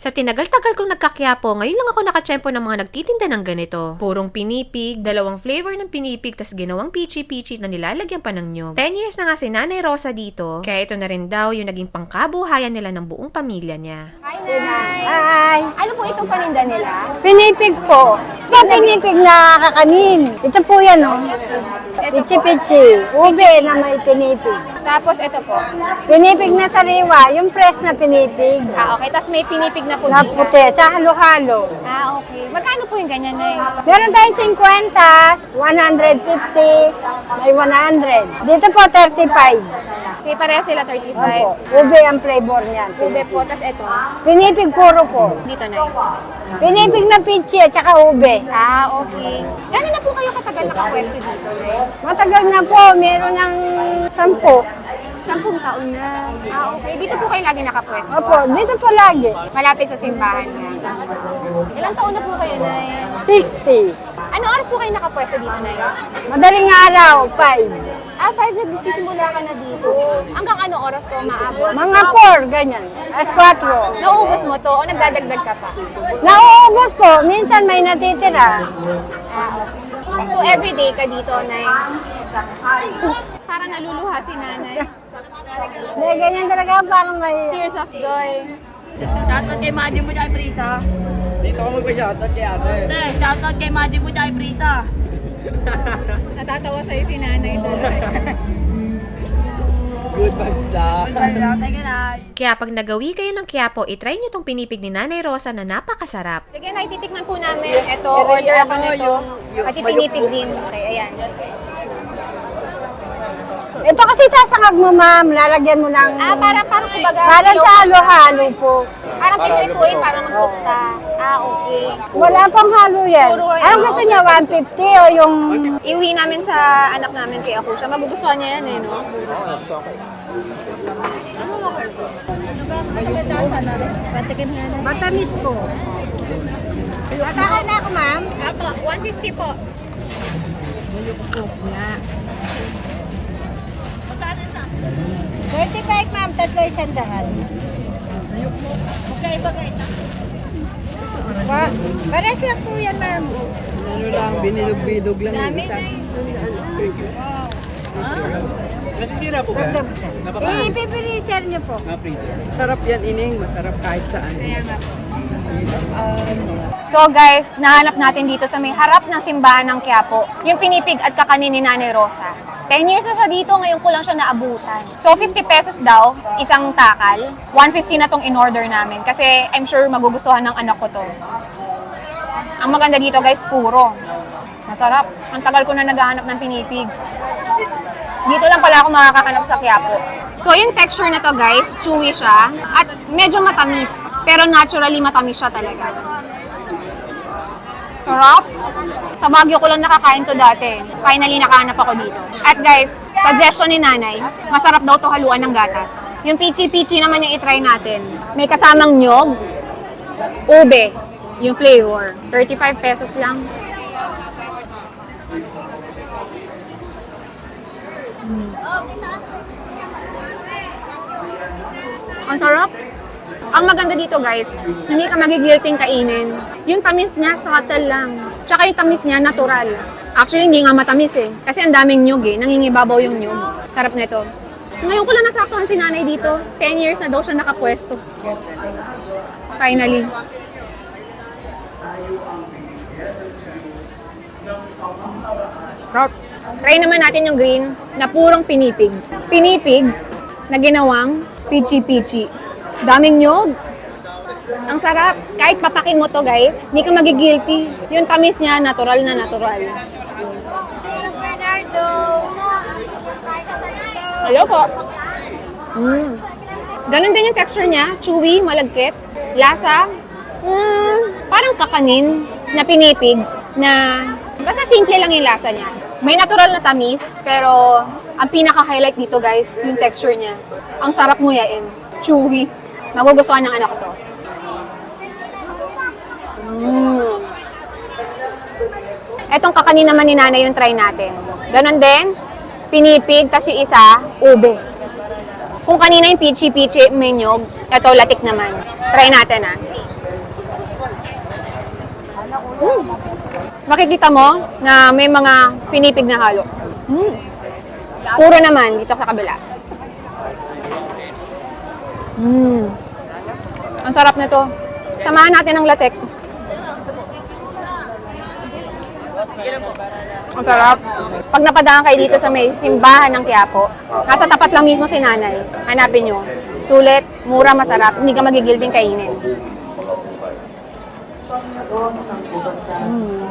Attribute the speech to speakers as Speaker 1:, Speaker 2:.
Speaker 1: Sa tinagal-tagal kong nagkakyapo, ngayon lang ako nakatsyempo ng mga nagtitinda ng ganito. Purong pinipig, dalawang flavor ng pinipig, tas ginawang peachy-peachy na nilalagyan pa ng nyug. 10 years na nga si Nanay Rosa dito, kaya ito na rin daw yung naging pangkabuhayan nila ng buong pamilya niya.
Speaker 2: Hi, Nay!
Speaker 3: Ay,
Speaker 2: Ano po itong paninda nila?
Speaker 3: pinipig po. Ito pinipig na kakanin. Ito po yan, oh. Pichi-pichi. Ube na may pinipig.
Speaker 2: Tapos ito po.
Speaker 3: Pinipig na sariwa, yung fresh na pinipig.
Speaker 2: Ah, okay. Tapos may pinipig na puti.
Speaker 3: Na puti, sa halo-halo.
Speaker 2: Ah, okay. Magkano po yung ganyan, Nay?
Speaker 3: Meron tayong 50, 150, may 100. Dito po 35.
Speaker 2: Okay, pareha sila 35.
Speaker 3: Opo. Ube ang flavor niyan.
Speaker 2: Ube po. Tapos ito.
Speaker 3: Pinipig puro po.
Speaker 2: Dito, Nay.
Speaker 3: Pinipig na pichi at saka ube.
Speaker 2: Ah, okay. Gano'n na po kayo katagal nakapwesto dito, Nay?
Speaker 3: Matagal na po, meron ng sampu.
Speaker 2: Sampung taon na. Ah, okay. Dito po kayo lagi nakapwesto?
Speaker 3: Opo, dito po lagi.
Speaker 2: Malapit sa simbahan niya. Ilang taon na po kayo, Nay?
Speaker 3: 60.
Speaker 2: Ano oras po kayo nakapwesto dito, Nay?
Speaker 3: Madaling araw, 5.
Speaker 2: Ah, 5 nagsisimula ka na dito. Hanggang ano oras ko maabot?
Speaker 3: Mga 4, ganyan. As 4.
Speaker 2: Nauubos mo to o nagdadagdag ka pa?
Speaker 3: Nauubos po, minsan may natitira.
Speaker 2: Ah, okay. So, everyday ka dito, Nay? Para naluluha si nanay.
Speaker 3: Hindi, ganyan talaga, parang may...
Speaker 2: Tears of joy.
Speaker 4: Shoutout kay Maji mo tsaka Prisa.
Speaker 5: Dito ako magpa-shoutout kay ate.
Speaker 4: Hindi, shoutout kay Maji mo tsaka Prisa.
Speaker 2: Natatawa sa'yo si nanay doon.
Speaker 5: Good vibes lang.
Speaker 4: Good lang, thank you, Nay.
Speaker 1: Kaya pag nagawi kayo ng Quiapo, itry nyo tong pinipig ni Nanay Rosa na napakasarap.
Speaker 2: Sige, Nay, titikman po namin. Ito, order ako nito. At ipinipig din. Okay, ayan.
Speaker 3: Ito kasi sasangag mo, ma'am. Lalagyan mo ng...
Speaker 2: Ah, para, parang kumbaga...
Speaker 3: Para
Speaker 2: yung-
Speaker 3: sa halo-halo po.
Speaker 2: Parang piprituin para magtusta. Ah, okay.
Speaker 3: Wala pang halo yan.
Speaker 2: Puro yan.
Speaker 3: Anong gusto niya? 150 o yung...
Speaker 2: Iuwi namin sa anak namin kay Akusha. Magugustuhan niya yan eh, no?
Speaker 3: Matamis po. Natahan na ako, ma'am.
Speaker 2: Apo, 150 po.
Speaker 4: Magkano na?
Speaker 3: 35, ma'am. Tatlo isang daan.
Speaker 4: Magkaiba ka ito.
Speaker 3: Pa, pares lang po yan, ma'am.
Speaker 5: Ano lang, binilog-bilog lang
Speaker 2: Dami na
Speaker 5: Kasi tira po ba?
Speaker 3: Ipipinisher niyo po.
Speaker 5: Sarap yan, ining. Masarap kahit saan.
Speaker 2: Kaya nga. So guys, nahanap natin dito sa may harap ng simbahan ng Quiapo, yung pinipig at kakanin ni Nanay Rosa. 10 years na siya dito, ngayon ko lang siya naabutan. So 50 pesos daw, isang takal. 150 na tong in-order namin kasi I'm sure magugustuhan ng anak ko to. Ang maganda dito guys, puro. Masarap. Ang tagal ko na naghahanap ng pinipig. Dito lang pala ako makakahanap sa Quiapo. So, yung texture na to guys, chewy siya. At medyo matamis. Pero naturally matamis siya talaga. Sarap. Sa Baguio ko lang nakakain to dati. Finally, nakahanap ako dito. At guys, suggestion ni nanay, masarap daw to haluan ng gatas. Yung peachy-peachy naman yung itry natin. May kasamang nyog, ube, yung flavor. 35 pesos lang. Ang sarap. Ang maganda dito guys, hindi ka magigilting kainin. Yung tamis niya, subtle lang. Tsaka yung tamis niya, natural. Actually, hindi nga matamis eh. Kasi ang daming nyug eh. Nangingibabaw yung nyug. Sarap na ito. Ngayon ko lang nasaktuhan si nanay dito. 10 years na daw siya nakapwesto. Finally. Try naman natin yung green na purong pinipig. Pinipig na ginawang peachy-peachy. Daming nyog. Ang sarap. Kahit papakin mo to guys, hindi ka magigilty. Yung tamis niya, natural na natural. Hello po. Mm. Ganon din yung texture niya. Chewy, malagkit. Lasa, mm, parang kakanin na pinipig na basta simple lang yung lasa niya. May natural na tamis, pero ang pinaka-highlight dito guys, yung texture niya. Ang sarap nguyain. Chewy. Magugustuhan ng anak ko to. Mm. Etong kakanin naman ni nanay yung try natin. Ganon din, pinipig, tas yung isa, ube. Kung kanina yung peachy-peachy may nyog, eto latik naman. Try natin ah. Mm. Makikita mo na may mga pinipig na halo. Mm. Puro naman dito sa kabila. Mm. Ang sarap nito. Samahan natin ng latek. Ang sarap. Pag napadaan kayo dito sa may simbahan ng Quiapo, nasa tapat lang mismo si nanay. Hanapin nyo. Sulit, mura, masarap. Hindi ka magigilting kainin. Mm.